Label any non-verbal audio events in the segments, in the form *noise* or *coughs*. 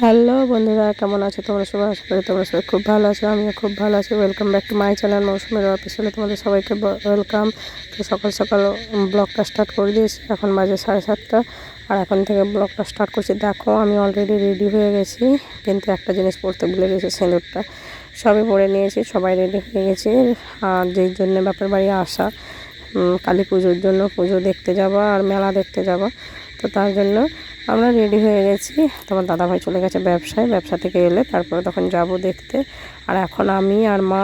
Hello বন্ধুরা, কেমন আছো তোমরা সবাই? আশা করি তোমরা সবাই খুব ভালো আছো, আমিও খুব ভালো আছি। Welcome back to my channel মৌসুমের অফিসিয়ালে তোমাদের সবাইকে ওয়েলকাম তো সকাল সকাল ব্লগটা স্টার্ট করে দিয়েছি, এখন বাজে সাড়ে সাতটা। আর এখন থেকে ব্লগটা স্টার্ট করছি। দেখো, আমি অলরেডি রেডি হয়ে গেছি, কিন্তু একটা জিনিস পড়তে ভুলে গেছি, সিঁদুরটা। সবে পরে নিয়েছি, সবাই রেডি হয়ে গেছি। আর যেই জন্য ব্যাপার বাড়ি আসা কালী পুজোর জন্য পুজো দেখতে যাব আর মেলা দেখতে যাব। তো তার জন্য আমরা রেডি হয়ে গেছি। তোমার দাদাভাই চলে গেছে ব্যবসায়, ব্যবসা থেকে এলে তারপরে তখন যাব দেখতে। আর এখন আমি আর মা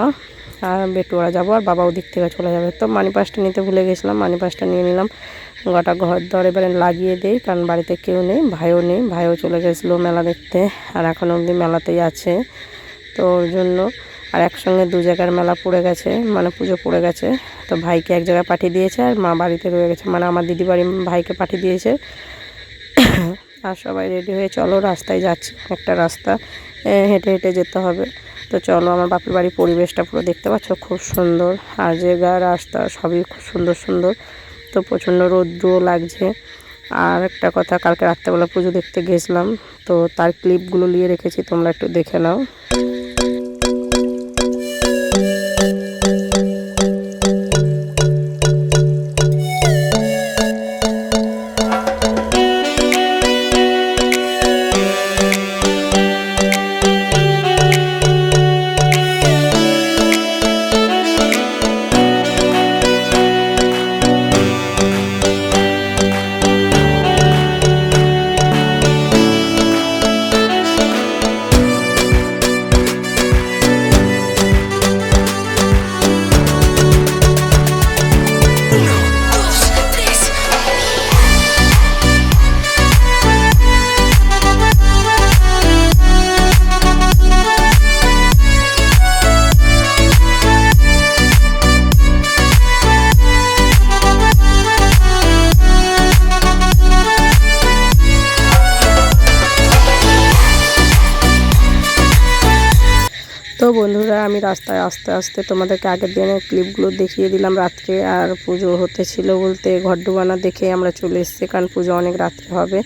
আর বেটুয়ারা যাব আর বাবা ওদিক থেকে চলে যাবে। তো মানি পাসটা নিতে ভুলে গেছিলাম মানি পাসটা নিয়ে নিলাম। গোটা ঘর দর এবারে লাগিয়ে দেই, কারণ বাড়িতে কেউ নেই, ভাইও নেই, ভাইও চলে গেছিল মেলা দেখতে। আর এখন অবধি মেলাতেই আছে। তো ওর জন্য আর একসঙ্গে দু জায়গার মেলা পড়ে গেছে মানে পুজো পড়ে গেছে। তো ভাইকে এক জায়গায় পাঠিয়ে দিয়েছে আর মা বাড়িতে রয়ে গেছে। মানে আমার দিদি বাড়ি ভাইকে পাঠিয়ে দিয়েছে। আর সবাই রেডি হয়ে চলো, রাস্তায় যাচ্ছি। একটা রাস্তা হেঁটে হেঁটে যেতে হবে। তো চলো, আমার বাপের বাড়ির পরিবেশটা পুরো দেখতে পাচ্ছ, খুব সুন্দর। আর জায়গা রাস্তা সবই খুব সুন্দর সুন্দর। তো প্রচণ্ড রৌদ্রও লাগছে। আর একটা কথা, কালকে রাত্রেবেলা পুজো দেখতে গেছিলাম। তো তার ক্লিপগুলো নিয়ে রেখেছি, তোমরা একটু দেখে নাও। আমি রাস্তায় আস্তে আস্তে তোমাদেরকে আগের দিনের ক্লিপগুলো দেখিয়ে দিলাম। রাত্রে আর পুজো হতে ছিল বলতে ঘর ডুবানা দেখে আমরা চলে এসেছি, কারণ পুজো অনেক রাত্রে হবে।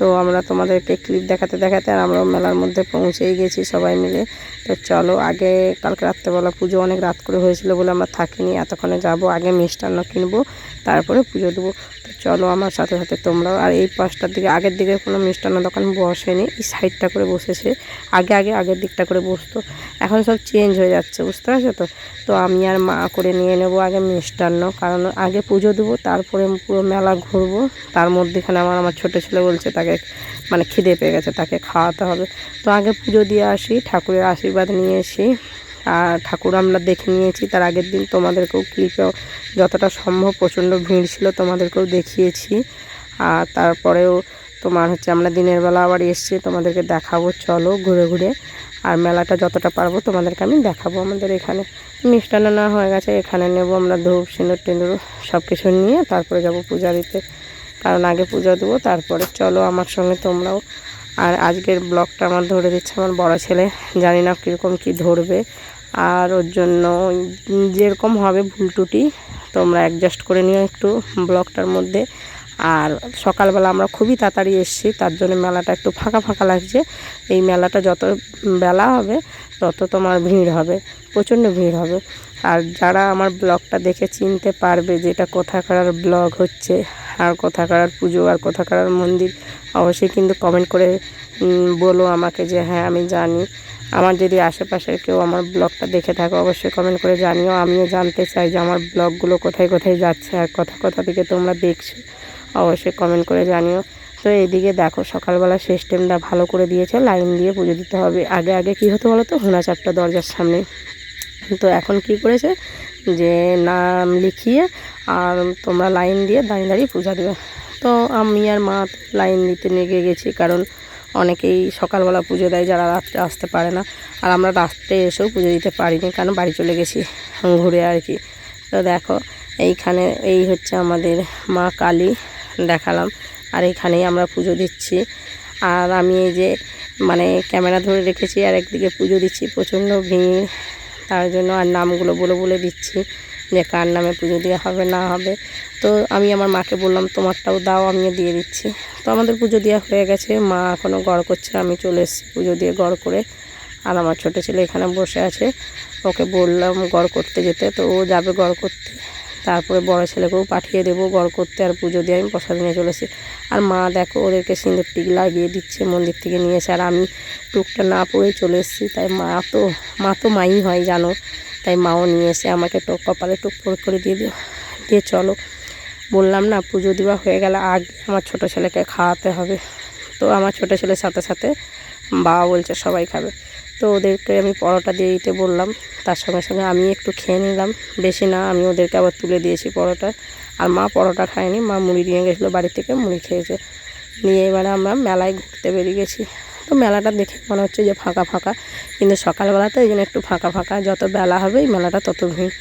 তো আমরা তোমাদেরকে ক্লিপ দেখাতে দেখাতে আর আমরা মেলার মধ্যে পৌঁছেই গেছি সবাই মিলে। তো চলো, আগে কালকে রাত্রেবেলা পুজো অনেক রাত করে হয়েছিল বলে আমরা থাকিনি, এতক্ষণে যাব, আগে মিষ্টান্ন কিনবো, তারপরে পুজো দেবো। তো চলো আমার সাথে সাথে তোমরাও, আর এই পাশটার দিকে, আগের দিকে কোনো মিষ্টান্ন দোকান বসেনি, এই সাইডটা করে বসেছে। আগে আগে, আগের দিকটা করে বসতো। এখন সব চেঞ্জ হয়ে যাচ্ছে, বুঝতে পারছ তো? তো আমি আর মা করে নিয়ে নেব আগে মিষ্টান্ন, কারণ আগে পুজো দেবো, তারপরে পুরো মেলা ঘুরবো। তার মধ্যেখানে আমার আমার ছোটো ছেলে বলছে, তাকে মানে খিদে পেয়ে গেছে, তাকে খাওয়াতে হবে। তো আগে পুজো দিয়ে আসি, ঠাকুরের আশীর্বাদ নিয়ে এসি। আর ঠাকুর আমরা দেখে নিয়েছি, তার আগের দিন তোমাদেরকেও ক্লিপেও যতটা সম্ভব প্রচণ্ড ভিড় ছিল তোমাদেরকেও দেখিয়েছি। আর তারপরেও তোমার হচ্ছে আমরা দিনের বেলা আবার এসছি, তোমাদেরকে দেখাবো, চলো ঘুরে ঘুরে। আর মেলাটা যতটা পারব তোমাদেরকে আমি দেখাবো। আমাদের এখানে মিষ্টান্ন না হয়ে গেছে, এখানে নেব আমরা ধূপ, সিঁদুর, টিঁদুর সব কিছু নিয়ে, তারপরে যাব পূজা দিতে। কারণ আগে পূজা দেবো, তারপরে চলো আমার সঙ্গে তোমরাও। আর আজকের ব্লগটা আমার ধরে দিচ্ছে আমার বড় ছেলে, জানি না কীরকম কী ধরবে। আর ওর জন্য যেরকম হবে ভুল টুটি তোমরা অ্যাডজাস্ট করে নিও একটু ব্লগটার মধ্যে। আর সকালবেলা আমরা খুবই তাড়াতাড়ি এসেছি, তার জন্য মেলাটা একটু ফাঁকা ফাঁকা লাগছে। এই মেলাটা যত বেলা হবে, তত তোমার ভিড় হবে, প্রচণ্ড ভিড় হবে। আর যারা আমার ব্লগটা দেখে চিনতে পারবে যে এটা কোথাকার ব্লগ হচ্ছে, আর কোথাকার পুজো, আর কোথাকার মন্দির, অবশ্যই কিন্তু কমেন্ট করে বলো আমাকে যে হ্যাঁ আমি জানি। আমার যদি আশেপাশের কেউ আমার ব্লগটা দেখে থাকে, অবশ্যই কমেন্ট করে জানিও। আমিও জানতে চাই যে আমার ব্লগগুলো কোথায় কোথায় যাচ্ছে, আর কথা কথা থেকে তোমরা দেখছ। অবশ্যই কমেন্ট করে জানিও। তো এইদিকে দেখো, সকালবেলা সিস্টেমটা ভালো করে দিয়েছে লাইন দিয়ে পুজো দিতে হবে। আগে আগে কি হতো বলো তো হোনা চারটা দরজার সামনে। তো এখন কি করেছে? যে নাম লিখিয়ে আর তোমরা লাইন দিয়ে দাঁড়িয়ে দাঁড়িয়ে পূজা দেবে। তো আমি আর মা লাইন দিতে নিয়ে গেছি, কারণ অনেকেই সকালবেলা পুজো দেয়, যারা রাত্রে আসতে পারে না। আর আমরা রাত্রে এসেও পুজো দিতে পারিনি, কারণ বাড়ি চলে গেছি ঘুরে আর কি। তো দেখো, এইখানে, এই হচ্ছে আমাদের মা কালী। দেখালাম। আর এখানেই আমরা পুজো দিচ্ছি। আর আমি এই যে মানে ক্যামেরা ধরে রেখেছি, আর একদিকে পুজো দিচ্ছি, প্রচণ্ড ভিড়। তার জন্য আর নামগুলো বলে বলে দিচ্ছি যে কার নামে পুজো দেওয়া হবে, না হবে। তো আমি আমার মাকে বললাম, তোমারটাও দাও, আমিও দিয়ে দিচ্ছি। তো আমাদের পুজো দেওয়া হয়ে গেছে। মা এখনও গড় করছে, আমি চলে এসেছি পুজো দিয়ে গড় করে। আর আমার ছোটো ছেলে এখানে বসে আছে। ওকে বললাম গড় করতে যেতে, তো ও যাবে গড় করতে। তারপরে বড় ছেলেকেও পাঠিয়ে দেবো গড় করতে আর পুজো দিয়ে আমি প্রসাদ নিয়ে চলেছি। আর মা দেখো ওদেরকে সিঁদুর টিক লাগিয়ে দিচ্ছে, মন্দির থেকে নিয়ে এসে। আর আমি টুকটা না পরেই চলে এসেছি, তাই মা তো মা তো মাই হয়, জানো? তাই মাও নিয়ে এসে আমাকে টোক কপালে টুক পর করে দিয়ে দিয়ে চলো। বললাম না, পুজো দেওয়া হয়ে গেলে আগে আমার ছোট ছেলেকে খাওয়াতে হবে। তো আমার ছোট ছেলের সাথে সাথে বাবা বলছে সবাই খাবে। তো ওদেরকে আমি পরোটা দিয়ে দিতে বললাম। তার সঙ্গে সঙ্গে আমি একটু খেয়ে নিলাম। বেশি না, আমি ওদেরকে আবার তুলে দিয়েছি পরোটা। আর মা পরোটা খায়নি, মা মুড়ি নিয়ে গেছিল বাড়ি থেকে, মুড়ি খেয়েছে। নিয়ে এবারে আমরা মেলায় ঘুরতে বেরিয়ে গেছি। তো মেলাটা দেখে মনে হচ্ছে যে ফাঁকা ফাঁকা, কিন্তু সকালবেলাতে ওই জন্য একটু ফাঁকা ফাঁকা। যত বেলা হবে এই মেলাটা তত ভিড়।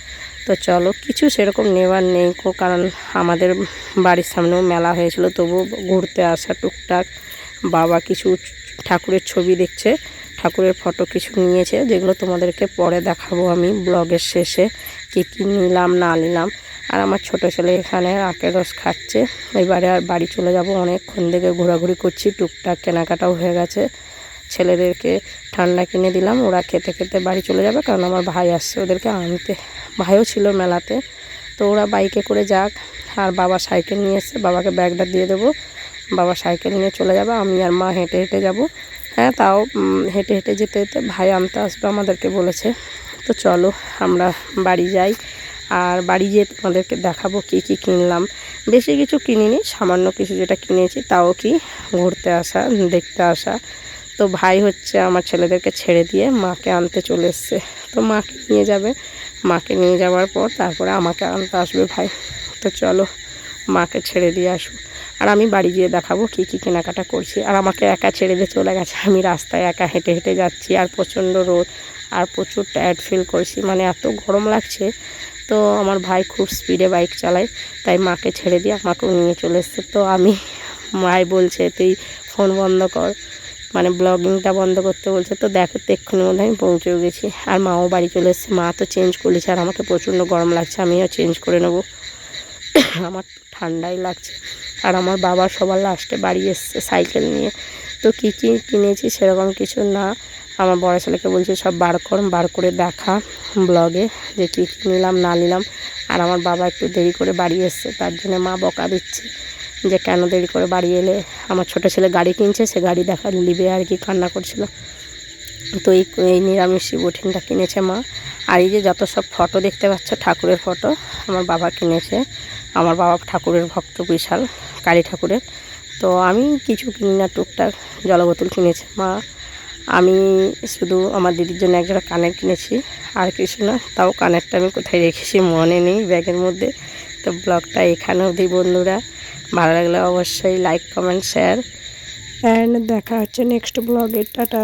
তো চলো, কিছু সেরকম নেওয়ার নেই কো, কারণ আমাদের বাড়ির সামনেও মেলা হয়েছিল তবু ঘুরতে আসা টুকটাক। বাবা কিছু ঠাকুরের ছবি দেখছে। ঠাকুরের ফটো কিছু নিয়েছে, যেগুলো তোমাদেরকে পরে দেখাবো আমি ব্লগের শেষে, কী কী নিলাম, না নিলাম। আর আমার ছোট ছেলে এখানে আখের রস খাচ্ছে। এবারে আর বাড়ি চলে যাব অনেকক্ষণ থেকে ঘোরাঘুরি করছি, টুকটাক কেনাকাটাও হয়ে গেছে। ছেলেদেরকে ঠান্ডা কিনে দিলাম, ওরা খেতে খেতে বাড়ি চলে যাবে, কারণ আমার ভাই আসছে ওদেরকে আনতে। ভাইও ছিল মেলাতে, তো ওরা বাইকে করে যাক, আর বাবা সাইকেল নিয়ে এসছে, বাবাকে ব্যাগটা দিয়ে দেবো। বাবা সাইকেল নিয়ে চলে যাবে, আমি আর মা হেঁটে হেঁটে যাব। হ্যাঁ তাও হেঁটে হেঁটে যেতে যেতে ভাই আনতে আসবে আমাদেরকে বলেছে। তো চলো, আমরা বাড়ি যাই। আর বাড়ি গিয়ে তোমাদেরকে দেখাবো কী কী কিনলাম। বেশি কিছু কিনিনি, সামান্য কিছু যেটা কিনেছি, তাও কি ঘুরতে আসা, দেখতে আসা। তো ভাই হচ্ছে আমার ছেলেদেরকে ছেড়ে দিয়ে মাকে আনতে চলে এসছে। তো মাকে নিয়ে যাবে। মাকে নিয়ে যাওয়ার পর তারপরে আমাকে আনতে আসবে ভাই। তো চলো, মাকে ছেড়ে দিয়ে আসুক। আর আমি বাড়ি গিয়ে দেখাবো কী কী কেনাকাটা করছি। আর আমাকে একা ছেড়ে দিয়ে চলে গেছে। আমি রাস্তায় একা হেঁটে হেঁটে যাচ্ছি আর প্রচণ্ড রোদ আর প্রচুর টায়ার্ড ফিল করছি। মানে এত গরম লাগছে। তো আমার ভাই খুব স্পিডে বাইক চালায়। তাই মাকে ছেড়ে দিয়ে আমাকেও নিয়ে চলে এসছে। তো আমি ভাই বলছে, তুই ফোন বন্ধ কর। মানে ব্লগিংটা বন্ধ করতে বলছে। তো দেখো, তো মধ্যে আমি পৌঁছেও গেছি। আর মাও বাড়ি চলে এসছে। মা তো চেঞ্জ করেছে আর আমাকে প্রচণ্ড গরম লাগছে। আমিও চেঞ্জ করে নেব। *coughs* আমার ঠান্ডাই লাগছে। আর আমার বাবা সবার লাস্টে বাড়ি এসছে সাইকেল নিয়ে। তো কী কী কিনেছি সেরকম কিছু না। আমার বড় ছেলেকে বলছি, সব বার কর, বার করে দেখা ব্লগে যে কী কী নিলাম, না নিলাম। আর আমার বাবা একটু দেরি করে বাড়ি এসছে, তার জন্য মা বকা দিচ্ছে যে কেন দেরি করে বাড়ি এলে। আমার ছোটো ছেলে গাড়ি কিনছে, সে গাড়ি দেখা নিবে আর কি কান্না করছিল। তো এই এই নিরামিষ বঠিনটা কিনেছে মা। আর এই যে যত সব ফটো দেখতে পাচ্ছ, ঠাকুরের ফটো আমার বাবা কিনেছে। আমার বাবা ঠাকুরের ভক্ত, বিশাল, কালী ঠাকুরের। তো আমি কিছু কিনি না, টুকটাক জলবোতল কিনেছি। মা, আমি শুধু আমার দিদির জন্য একজোড়া কানের কিনেছি। আর কিছু না, তাও কানেরটা আমি কোথায় রেখেছি মনে নেই ব্যাগের মধ্যে। তো ব্লগটা এখানে অবধি, বন্ধুরা। ভালো লাগলে অবশ্যই লাইক কমেন্ট শেয়ার অ্যান্ড দেখা হচ্ছে নেক্সট ব্লগে টাটা।